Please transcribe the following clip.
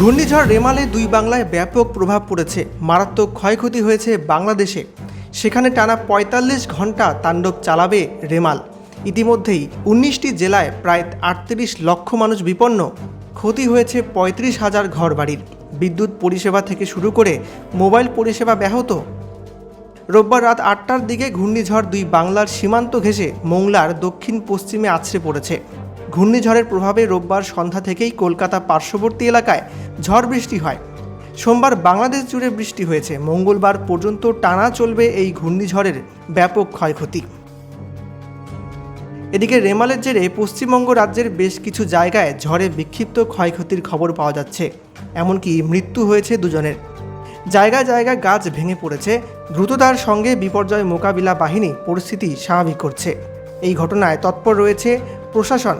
ঘূর্ণিঝড় রেমালে দুই বাংলায় ব্যাপক প্রভাব পড়েছে। মারাত্মক ক্ষয়ক্ষতি হয়েছে বাংলাদেশে। সেখানে টানা পঁয়তাল্লিশ ঘণ্টা তাণ্ডব চালাবে রেমাল। ইতিমধ্যেই উনিশটি জেলায় প্রায় আটত্রিশ লক্ষ মানুষ বিপন্ন। ক্ষতি হয়েছে পঁয়ত্রিশ হাজার ঘরবাড়ির। বিদ্যুৎ পরিষেবা থেকে শুরু করে মোবাইল পরিষেবা ব্যাহত। রোববার রাত আটটার দিকে ঘূর্ণিঝড় দুই বাংলার সীমান্ত ঘেঁষে মোংলার দক্ষিণ পশ্চিমে আছড়ে পড়েছে। ঘূর্ণিঝড়ের প্রভাবে রোববার সন্ধ্যা থেকেই কলকাতা পার্শ্ববর্তী এলাকায় ঝড় বৃষ্টি হয়। সোমবার বাংলাদেশ জুড়ে বৃষ্টি হয়েছে। মঙ্গলবার পর্যন্ত টানা চলবে এই ঘূর্ণিঝড়ের ব্যাপক ক্ষয়ক্ষতি। এদিকে রেমালের জেরে পশ্চিমবঙ্গ রাজ্যের বেশ কিছু জায়গায় ঝড়ে বিক্ষিপ্ত ক্ষয়ক্ষতির খবর পাওয়া যাচ্ছে। এমনকি মৃত্যু হয়েছে দুজনের। জায়গায় জায়গায় গাছ ভেঙে পড়েছে। দ্রুততার সঙ্গে বিপর্যয় মোকাবিলা বাহিনী পরিস্থিতি স্বাভাবিক করছে। এই ঘটনায় তৎপর রয়েছে প্রশাসন।